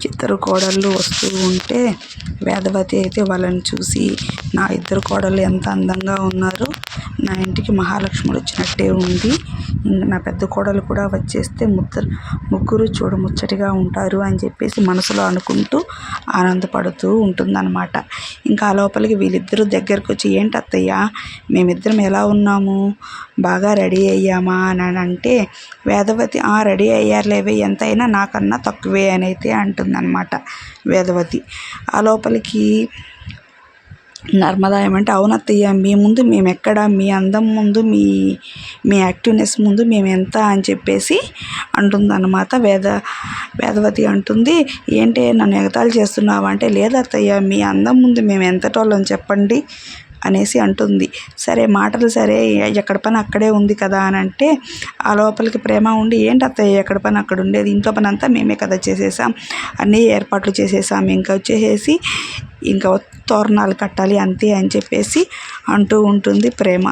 ఇద్దరు కోడళ్ళు వస్తూ ఉంటే వేదవతి అయితే వాళ్ళని చూసి నా ఇద్దరు కోడళ్ళు ఎంత అందంగా ఉన్నారు. నా ఇంటికి మహాలక్ష్ములు వచ్చినట్టే ఉంది. నా పెద్ద కోడలు కూడా వచ్చేస్తే ముద్దరు ముగ్గురు చూడముచ్చటిగా ఉంటారు అని చెప్పేసి మనసులో అనుకుంటూ ఆనందపడుతూ ఉంటుందన్నమాట. ఇంకా ఆ లోపలికి వీళ్ళిద్దరూ దగ్గరకు వచ్చి ఏంటి అత్తయ్య మేమిద్దరం ఎలా ఉన్నాము? బాగా రెడీ అయ్యామా? అని అంటే వేదవతి ఆ రెడీ అయ్యారులేవే ఎంతైనా నాకన్నా తక్కువే అని అయితే ఉంటుందన్నమాట వేదవతి. ఆ లోపలికి నర్మదా ఏమంటే అవునత్తయ్య మీ ముందు మేము ఎక్కడ మీ అందం ముందు మీ మీ యాక్టివ్నెస్ ముందు మేము ఎంత అని చెప్పేసి అంటుందన్నమాట వేద వేదవతి అంటుంది. ఏంటి నన్ను ఎగతాళి చేస్తున్నావా? అంటే లేదత్తయ్య మీ అందం ముందు మేము ఎంతటోళ్ళం చెప్పండి. అనేసి అంటుంది. సరే మాటలు సరే ఎక్కడ పని అక్కడే ఉంది కదా అని అంటే ఆ లోపలికి ప్రేమ ఉండి ఏంటి అత్తయ్య ఎక్కడ పని అక్కడ ఉండేది? ఇంట్లో పని అంతా మేమే కదా చేసేసాం. అన్నీ ఏర్పాట్లు చేసేసాం. ఇంకా వచ్చేసేసి ఇంకా తోరణాలు కట్టాలి అంతే అని చెప్పేసి అంటూ ఉంటుంది ప్రేమ.